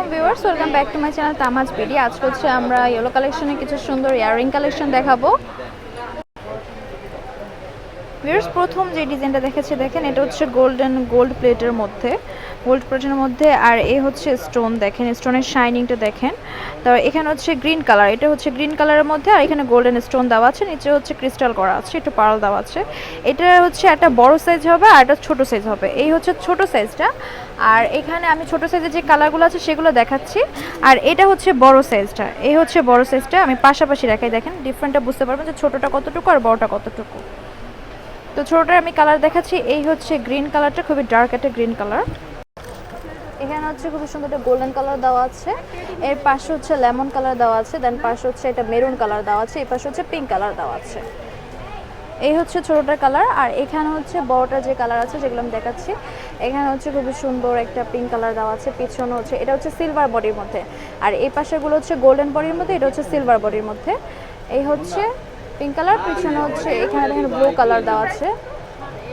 আলাইকুম viewers welcome back to my channel Tamaj BD আজ হচ্ছে আমরা ইয়েলো কালেকশনে কিছু সুন্দর ইয়াররিং কালেকশন দেখাবো। ভিউয়ার্স প্রথম যে ডিজাইনটা দেখেছি, দেখেন, এটা হচ্ছে গোল্ডেন গোল্ড প্লেটের মধ্যে। গোল্ড প্লেটের মধ্যে, আর এ হচ্ছে স্টোন দেখেন, স্টোনের শাইনিংটা দেখেন। তারপর এখানে হচ্ছে গ্রিন কালার, এটা হচ্ছে গ্রিন কালারের মধ্যে, আর এখানে গোল্ডেন স্টোন দেওয়া আছে, নিচে হচ্ছে ক্রিস্টাল করা আছে, একটু পার্ল দেওয়া আছে। এটা হচ্ছে একটা বড় সাইজ হবে, আর একটা ছোট সাইজ হবে। এই হচ্ছে ছোট সাইজটা, আর এখানে আমি ছোট সাইজের যে কালারগুলো আছে সেগুলো দেখাচ্ছি। আর এটা হচ্ছে বড় সাইজটা, এই হচ্ছে বড় সাইজটা, আমি পাশাপাশি রাখাই দেখেন ডিফারেন্টটা বুঝতে পারবেন যে ছোটটা কতটুকু আর বড়টা কতটুকু। তো ছোটটার আমি কালার দেখাচ্ছি, এই হচ্ছে গ্রিন কালারটা, খুবই ডার্ক একটা গ্রিন কালার। এখানে হচ্ছে খুবই সুন্দর একটা গোল্ডেন কালার দেওয়া আছে। এর পাশে হচ্ছে লেমন কালার দেওয়া আছে দেন পাশে হচ্ছে এটা মেরুন কালার দেওয়া আছে, এই পাশে হচ্ছে পিঙ্ক কালার দেওয়া আছে। এই হচ্ছে ছোটোটার কালার আর এখানে হচ্ছে বড়টার যে কালার আছে, যেগুলো আমি দেখাচ্ছি, এখানে হচ্ছে খুবই সুন্দর একটা পিঙ্ক কালার দেওয়া আছে, পিছনে হচ্ছে, এটা হচ্ছে সিলভার বডির মধ্যে। আর এই পাশেগুলো হচ্ছে গোল্ডেন বডির মধ্যে, এটা হচ্ছে সিলভার বডির মধ্যে। এই হচ্ছে পিঙ্ক কালার পিছনে হচ্ছে এখানে দেখেন ব্লু কালার দেওয়া আছে।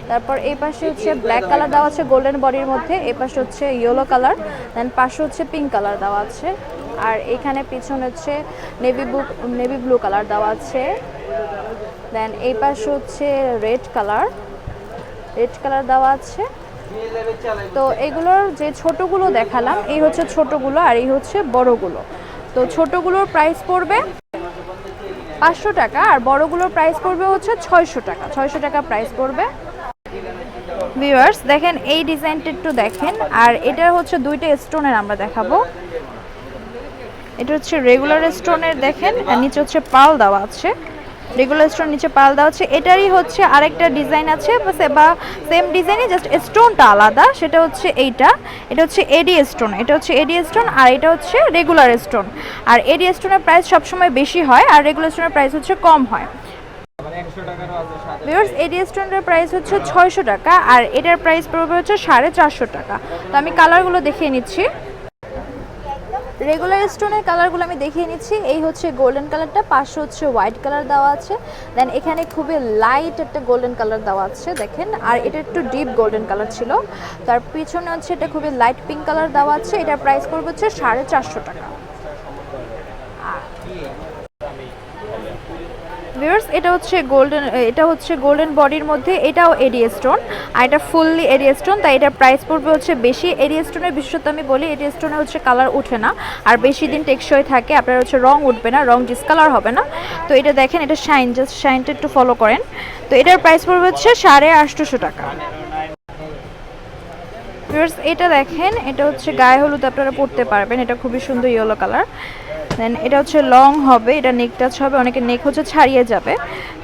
তারপর এই পাশে হচ্ছে ব্ল্যাক কালার দেওয়া আছে গোল্ডেন বডির মধ্যে। এই পাশে হচ্ছে ইয়েলো কালার দেন পাশে হচ্ছে পিঙ্ক কালার দেওয়া আছে। আর এখানে পিছনে হচ্ছে navy blue navy blue colour দেওয়া আছে। দেন এই পাশে হচ্ছে রেড কালার রেড কালার দেওয়া আছে। তো এগুলোর যে ছোটগুলো দেখালাম, এই হচ্ছে ছোটগুলো আর এই হচ্ছে বড়গুলো। তো ছোটগুলোর প্রাইস পড়বে পাঁচশো টাকা, আর বড়গুলোর প্রাইস পড়বে হচ্ছে ছয়শো টাকা। ছয়শো টাকা প্রাইস পড়বে। ভিউয়ার্স দেখেন এই ডিজাইনটা একটু দেখেন, আর এটা হচ্ছে দুইটা স্টোনের আমরা দেখাবো। এটা হচ্ছে রেগুলার স্টোনের দেখেন, আর নিচে হচ্ছে পাল দেওয়া আছে। রেগুলার স্টোন নিচে পাল দেওয়া আছে। এটারই হচ্ছে আরেকটা ডিজাইন আছে বা- সেম ডিজাইনই জাস্ট স্টোনটা আলাদা, সেটা হচ্ছে এইটা। এটা হচ্ছে এডি স্টোন, এটা হচ্ছে এডি স্টোন, আর এটা হচ্ছে রেগুলার স্টোন আর এডি স্টোনের প্রাইস সবসময় বেশি হয়, আর রেগুলার স্টোনের প্রাইস হচ্ছে কম হয়। ভিউয়ার্স এডি স্টোনের প্রাইস হচ্ছে ছয়শো টাকা আর এটার প্রাইস পড়বে হচ্ছে সাড়ে চারশো টাকা। তো আমি কালারগুলো দেখিয়ে নিচ্ছি। রেগুলার স্টোনের কালারগুলো আমি দেখিয়ে নিচ্ছি। এই হচ্ছে গোল্ডেন কালারটা পাশে হচ্ছে হোয়াইট কালার দেওয়া আছে। দেন এখানে খুবই লাইট একটা গোল্ডেন কালার দেওয়া আছে, দেখেন। আর এটা একটু ডিপ গোল্ডেন কালার ছিল। তার পিছনে হচ্ছে এটা খুবই লাইট পিঙ্ক কালার দেওয়া আছে। এটার প্রাইস পড়বে হচ্ছে সাড়ে চারশো টাকা। ভিউয়ার্স এটা হচ্ছে গোল্ডেন এটা হচ্ছে গোল্ডেন বডির মধ্যে, এটাও এডি স্টোন আর এটা ফুললি এডি স্টোন তাই এটা প্রাইস পড়বে হচ্ছে বেশি। এডি স্টোনের বিশেষত আমি বলি, এডি স্টোনে হচ্ছে কালার উঠে না, আর বেশি দিন টেকসই থাকে, আপনার হচ্ছে রং উঠবে না, রং ডিসকালার হবে না। তো এটা দেখেন, এটা শাইন জাস্ট শাইনটা একটু ফলো করেন। তো এটার প্রাইস পড়বে হচ্ছে সাড়ে আটশোশো টাকা। এটা দেখেন, এটা হচ্ছে গায়ে হলুদ, আপনারা পরতে পারবেন, এটা খুবই সুন্দর ইয়েলো কালার দেন এটা হচ্ছে লং হবে এটা নেক টাচ হবে অনেকে নেক হচ্ছে ছাড়িয়ে যাবে।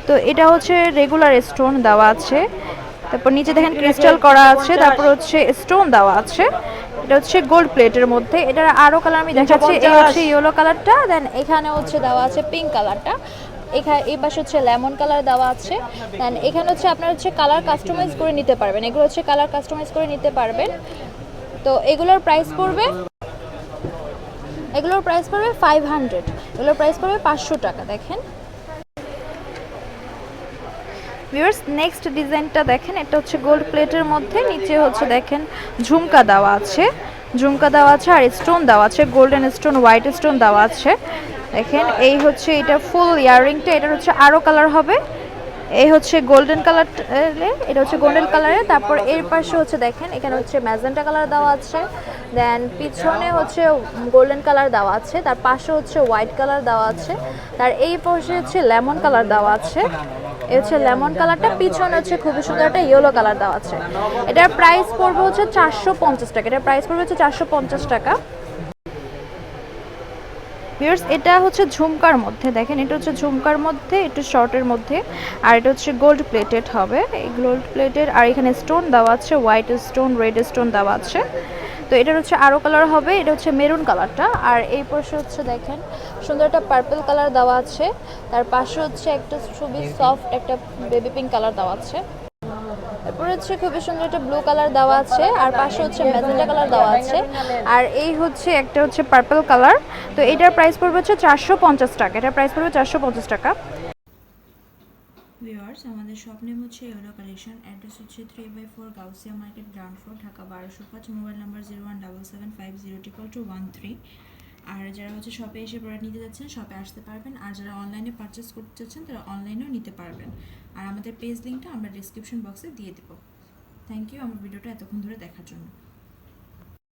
তো এটা হচ্ছে রেগুলার স্টোন দেওয়া আছে। তারপর নিচে দেখেন ক্রিস্টাল করা আছে তারপর হচ্ছে স্টোন দেওয়া আছে। এটা হচ্ছে গোল্ড প্লেটের মধ্যে। এটার আরও কালার আমি দেখাচ্ছি এই হচ্ছে ইয়েলো কালারটা দেন এখানে হচ্ছে দেওয়া আছে পিঙ্ক কালারটা এখানে এই পাশে হচ্ছে লেমন কালার দেওয়া আছে। দেন এখানে হচ্ছে আপনার হচ্ছে কালার কাস্টমাইজ করে নিতে পারবেন। এগুলো হচ্ছে কালার কাস্টমাইজ করে নিতে পারবেন। তো এগুলোর প্রাইস পড়বে এগুলোর প্রাইস পড়বে ফাইভ হান্ড্রেড এগুলোর প্রাইস পড়বে পাঁচশো টাকা, দেখেন। ভিউয়ার্স নেক্সট ডিজাইনটা দেখেন, এটা হচ্ছে গোল্ড প্লেটের মধ্যে, নিচে হচ্ছে দেখেন ঝুমকা দেওয়া আছে। ঝুমকা দেওয়া আছে আর স্টোন দেওয়া আছে গোল্ডেন স্টোন হোয়াইট স্টোন দেওয়া আছে। দেখেন, এই হচ্ছে এটা ফুল ইয়াররিংটা এটার হচ্ছে আরও কালার হবে। এই হচ্ছে গোল্ডেন কালার এটা হচ্ছে গোল্ডেন কালারে তারপর এর পাশে হচ্ছে দেখেন, এখানে হচ্ছে ম্যাজেন্টা কালার দেওয়া আছে। দেন পিছনে হচ্ছে গোল্ডেন কালার দেওয়া আছে। তার পাশে হচ্ছে হোয়াইট কালার দেওয়া আছে। তার এই পাশে হচ্ছে লেমন কালার দেওয়া আছে। এই হচ্ছে লেমন কালারটা পিছনে হচ্ছে খুবই সুন্দর একটা ইয়েলো কালার দেওয়া আছে। এটার প্রাইস পড়বে হচ্ছে চারশো পঞ্চাশ টাকা। এটার প্রাইস পড়বে হচ্ছে চারশো পঞ্চাশ টাকা। ভিউয়ার্স এটা হচ্ছে ঝুমকার মধ্যে, দেখেন, এটা হচ্ছে ঝুমকার মধ্যে, একটু শর্টের মধ্যে, আর এটা হচ্ছে গোল্ড প্লেটেড হবে। এই গোল্ড প্লেটেড আর এখানে স্টোন দেওয়া আছে হোয়াইট স্টোন রেড স্টোন দেওয়া আছে। তো এটার হচ্ছে আরও কালার হবে, এটা হচ্ছে মেরুন কালারটা আর এই পাশে হচ্ছে, দেখেন, সুন্দর একটা পার্পল কালার দেওয়া আছে। তার পাশে হচ্ছে একটা খুবই সফট একটা বেবি পিঙ্ক কালার দেওয়া আছে। এরপরে হচ্ছে খুবই সুন্দর একটা ব্লু কালার দেওয়া আছে, আর পাশে হচ্ছে ম্যাজেন্টা কালার দেওয়া আছে। আর এই হচ্ছে একটা হচ্ছে পার্পল কালার তো এটার প্রাইস পড়বে হচ্ছে চারশো পঞ্চাশ টাকা। এটার প্রাইস পড়বে চারশো পঞ্চাশ টাকা। ভিউয়ার্স আমাদের শপ নেম হচ্ছে ইউরো কালেকশন অ্যাড্রেস হচ্ছে three by four Gausia market ground floor Dhaka বারোশো পাঁচ। Mobile number zero one double seven five zero triple two one three আর যারা হচ্ছে শপে এসে প্রোডাক্ট নিতে যাচ্ছেন শপে আসতে পারবেন। আর যারা অনলাইনে পারচেস করতে চাচ্ছেন তারা অনলাইনেও নিতে পারবেন। আর আমাদের পেজ লিঙ্কটা আমরা ডিসক্রিপশন বক্সে দিয়ে দেবো। থ্যাংক ইউ আমার ভিডিওটা এতক্ষণ ধরে দেখার জন্য।